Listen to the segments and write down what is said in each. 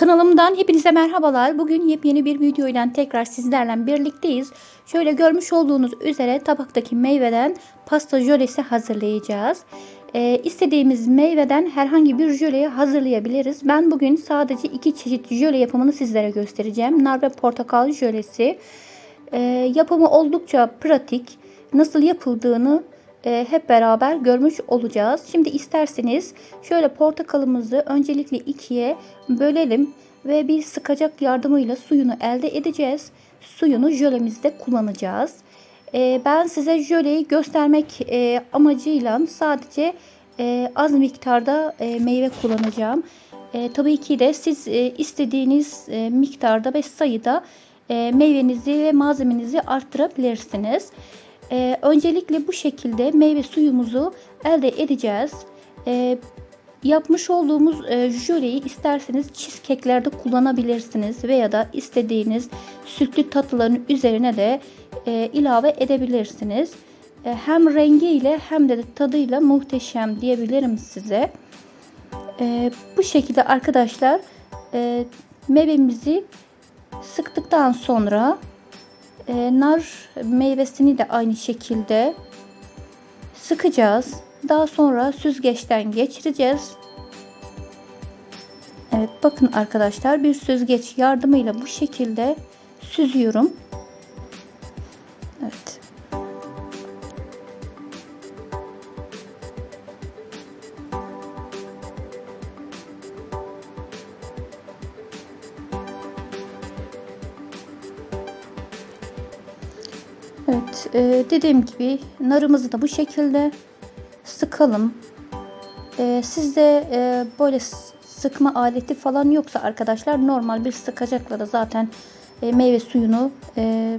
Kanalımdan hepinize merhabalar. Bugün yepyeni bir video ile tekrar sizlerle birlikteyiz. Şöyle görmüş olduğunuz üzere tabaktaki meyveden pasta jölesi hazırlayacağız. Ee, istediğimiz meyveden herhangi bir jöleyi hazırlayabiliriz. Ben bugün sadece iki çeşit jöle yapımını sizlere göstereceğim. Nar ve portakal jölesi. Ee, yapımı oldukça pratik. Nasıl yapıldığını e, hep beraber görmüş olacağız. Şimdi isterseniz şöyle portakalımızı öncelikle ikiye bölelim ve bir sıkacak yardımıyla suyunu elde edeceğiz. Suyunu jölemizde kullanacağız. E, ben size jöleyi göstermek e, amacıyla sadece az miktarda meyve kullanacağım. Tabii ki de siz istediğiniz miktarda ve sayıda meyvenizi ve malzemenizi arttırabilirsiniz. Ee, öncelikle bu şekilde meyve suyumuzu elde edeceğiz. Ee, yapmış olduğumuz e, jöleyi isterseniz cheesecake'lerde kullanabilirsiniz veya da istediğiniz sütlü tatlıların üzerine de e, ilave edebilirsiniz. E, hem rengiyle hem de tadıyla muhteşem diyebilirim size. E, bu şekilde arkadaşlar e, meyvemizi sıktıktan sonra e, nar meyvesini de aynı şekilde sıkacağız. Daha sonra süzgeçten geçireceğiz. Evet bakın arkadaşlar bir süzgeç yardımıyla bu şekilde süzüyorum. Evet e, dediğim gibi narımızı da bu şekilde sıkalım. E, sizde e, böyle sıkma aleti falan yoksa arkadaşlar normal bir sıkacakla da zaten e, meyve suyunu e,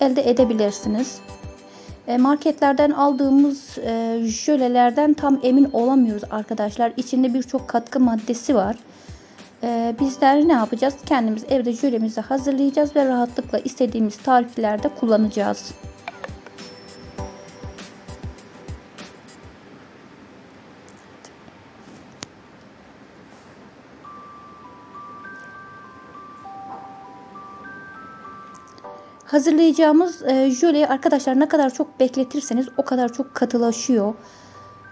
elde edebilirsiniz. E, marketlerden aldığımız e, jölelerden tam emin olamıyoruz arkadaşlar. İçinde birçok katkı maddesi var. E, bizler ne yapacağız? Kendimiz evde jölemizi hazırlayacağız ve rahatlıkla istediğimiz tariflerde kullanacağız. Hazırlayacağımız e, jöleyi arkadaşlar ne kadar çok bekletirseniz o kadar çok katılaşıyor.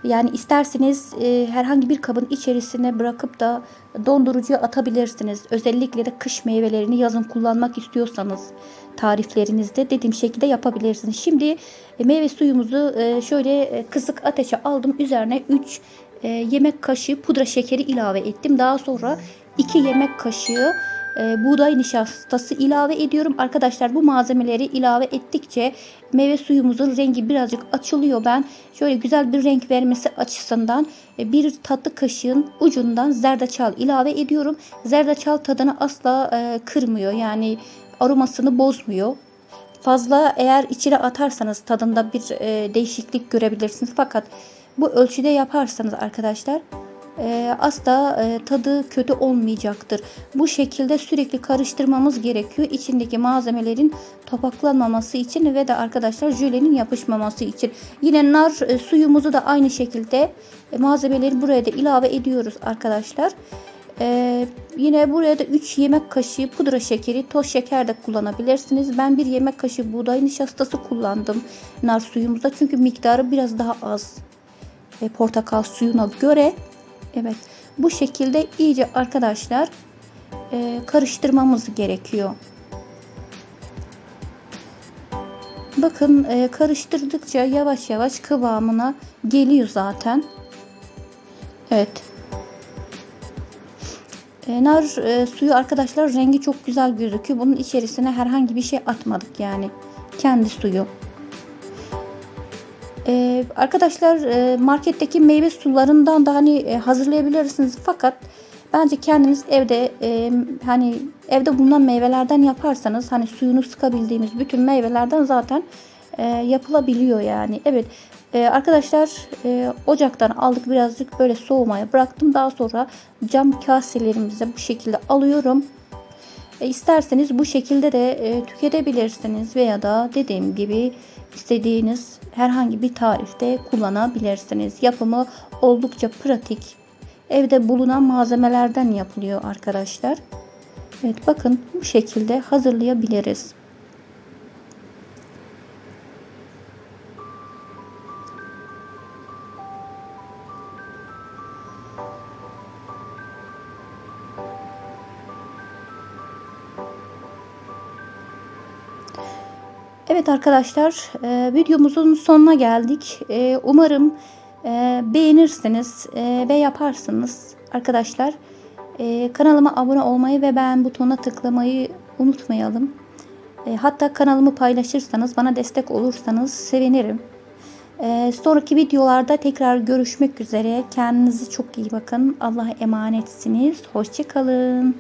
Yani isterseniz e, herhangi bir kabın içerisine bırakıp da dondurucuya atabilirsiniz. Özellikle de kış meyvelerini yazın kullanmak istiyorsanız tariflerinizde dediğim şekilde yapabilirsiniz. Şimdi e, meyve suyumuzu e, şöyle e, kısık ateşe aldım. Üzerine 3 e, yemek kaşığı pudra şekeri ilave ettim. Daha sonra 2 yemek kaşığı e, buğday nişastası ilave ediyorum. Arkadaşlar bu malzemeleri ilave ettikçe meyve suyumuzun rengi birazcık açılıyor. Ben şöyle güzel bir renk vermesi açısından e, bir tatlı kaşığın ucundan zerdeçal ilave ediyorum. Zerdeçal tadını asla e, kırmıyor. Yani aromasını bozmuyor. Fazla eğer içine atarsanız tadında bir e, değişiklik görebilirsiniz. Fakat bu ölçüde yaparsanız arkadaşlar e, asla e, tadı kötü olmayacaktır. Bu şekilde sürekli karıştırmamız gerekiyor. İçindeki malzemelerin topaklanmaması için ve de arkadaşlar jölenin yapışmaması için. Yine nar e, suyumuzu da aynı şekilde e, malzemeleri buraya da ilave ediyoruz arkadaşlar. Ee, yine buraya da 3 yemek kaşığı pudra şekeri, toz şeker de kullanabilirsiniz. Ben bir yemek kaşığı buğday nişastası kullandım nar suyumuzda. Çünkü miktarı biraz daha az e, portakal suyuna göre. Evet bu şekilde iyice arkadaşlar e, karıştırmamız gerekiyor. Bakın e, karıştırdıkça yavaş yavaş kıvamına geliyor zaten. Evet. E, nar e, suyu arkadaşlar rengi çok güzel gözüküyor. Bunun içerisine herhangi bir şey atmadık yani. Kendi suyu. Ee, arkadaşlar e, marketteki meyve sularından da hani e, hazırlayabilirsiniz fakat bence kendiniz evde e, hani evde bulunan meyvelerden yaparsanız hani suyunu sıkabildiğimiz bütün meyvelerden zaten e, yapılabiliyor yani. Evet e, arkadaşlar e, ocaktan aldık birazcık böyle soğumaya bıraktım daha sonra cam kaselerimize bu şekilde alıyorum. E, isterseniz bu şekilde de e, tüketebilirsiniz veya da dediğim gibi istediğiniz herhangi bir tarifte kullanabilirsiniz. Yapımı oldukça pratik. Evde bulunan malzemelerden yapılıyor arkadaşlar. Evet bakın bu şekilde hazırlayabiliriz. Evet arkadaşlar e, videomuzun sonuna geldik. E, umarım e, beğenirsiniz e, ve yaparsınız arkadaşlar. E, kanalıma abone olmayı ve beğen butonuna tıklamayı unutmayalım. E, hatta kanalımı paylaşırsanız bana destek olursanız sevinirim. E, sonraki videolarda tekrar görüşmek üzere. Kendinize çok iyi bakın. Allah'a emanetsiniz. Hoşçakalın.